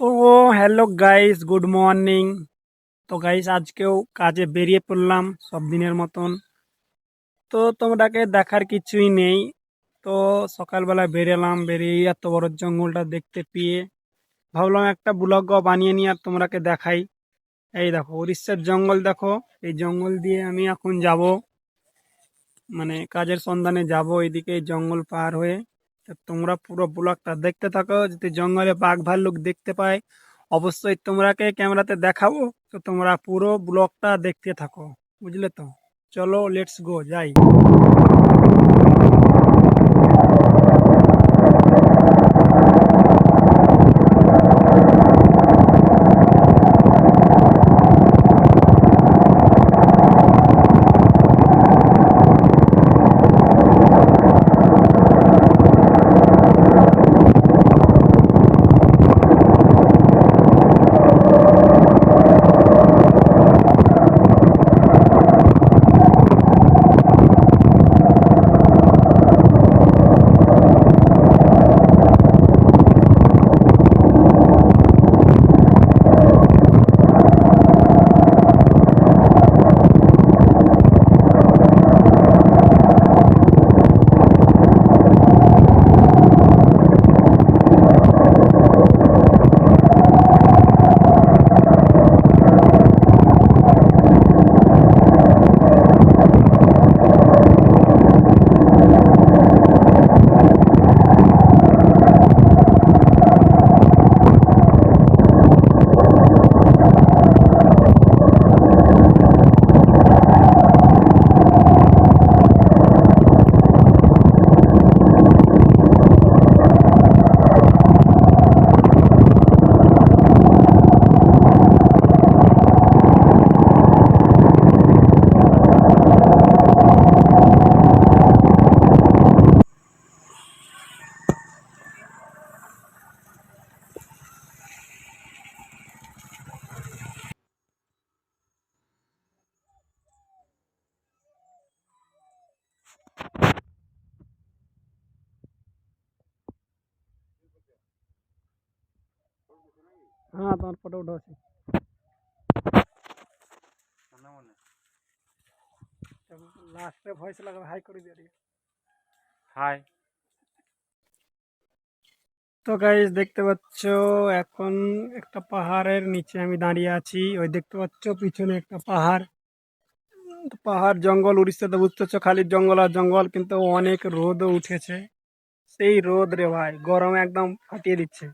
তো hello guys good morning তো guys আজকেও কাজে বেরিয়ে পড়লাম সব দিনের মতন। তো তোমরাকে দেখার কিছুই নেই। তো সকালবেলা বেরোলাম বেরিয়ে এত বড় জঙ্গলটা দেখতে পেয়ে ভাবলাম একটা ব্লগ বানিয়ে নিয়ে আর তোমরাকে দেখাই। এই দেখো, উড়িষ্যার জঙ্গল দেখো। এই জঙ্গল দিয়ে আমি এখন যাব। মানে কাজের সন্ধানে যাব। এইদিকে এই জঙ্গল পার হয়ে তোমরা পুরো ব্লকটা দেখতে থাকো, যদি জঙ্গলে বাঘ ভাল্লুক দেখতে পাই অবশ্যই তোমরাকে ক্যামেরাতে দেখাবো। তো তোমরা পুরো ব্লকটা দেখতে থাকো, বুঝলে তো? চলো লেটস গো যাই। হ্যাঁ তোমার ফটো উঠো আছে লাস্টে ভয়েস লাগাবে হাই করে দিয়ে হাই তো গাইস দেখতে পাচ্ছ এখন একটা পাহাড়ের নিচে আমি দাঁড়িয়ে আছি। ওই দেখতে পাচ্ছ পিছনে একটা পাহাড়। তো পাহাড় জঙ্গল উড়িষ্যাতে বুঝতে পারছ খালি জঙ্গল আর জঙ্গল কিন্তু অনেক রোদও উঠেছে। সেই রোদ রে ভাই গরমে একদম ফাটিয়ে দিচ্ছে।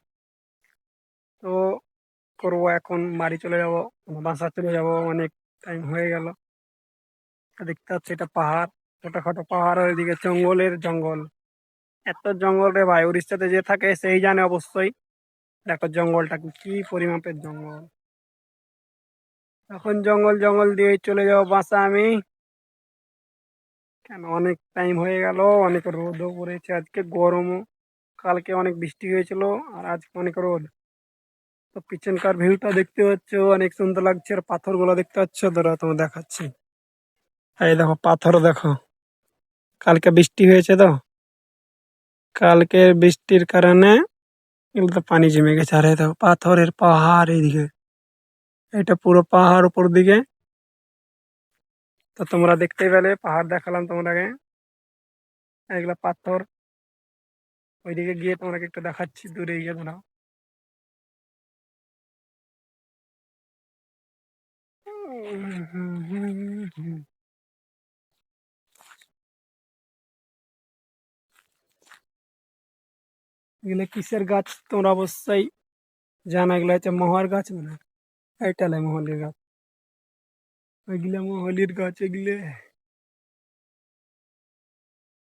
তো করব এখন, বাড়ি চলে যাব বাসা চলে যাব, অনেক টাইম হয়ে গেল। দেখতে পাচ্ছি এটা পাহাড়, ছোটখাটো পাহাড় ওইদিকে জঙ্গলের জঙ্গল। এত জঙ্গল রে ভাই, উড়িষ্যাতে যে থাকে সেই জানে অবশ্যই। দেখো জঙ্গলটা কি পরিমাপের জঙ্গল। এখন জঙ্গল জঙ্গল দিয়ে চলে যাব বাসা আমি। কেন, অনেক টাইম হয়ে গেল, অনেক রোদও পড়েছে। আজকে গরমও, কালকে অনেক বৃষ্টি হয়েছিল, আর আজকে অনেক রোদ। তো পিছনকার ভিউটা দেখতে পাচ্ছ, অনেক সুন্দর লাগছে, আর পাথরগুলো দেখতে পাচ্ছ, ধরো তোমার দেখাচ্ছি। এই দেখো পাথর দেখো। কালকে বৃষ্টি হয়েছে তো। কালকে বৃষ্টির কারণে এগুলোতে পানি জমে গেছে। আর দেখো, পাথরের পাহাড় এইদিকে। এটা পুরো পাহাড় উপর দিকে। তো তোমরা দেখতেই পেলে, পাহাড় দেখালাম তোমাকে এগুলা পাথর। ওইদিকে গিয়ে তোমাকে একটু দেখাচ্ছি, দূরে গিয়ে দাঁড়াও। এগুলো কিসের গাছ? তোমরা অবশ্যই জানা এগুলো হচ্ছে মহার গাছ মানে এইটা লাই মহলের গাছ। ওইগুলা মহলির গাছ, এগুলো।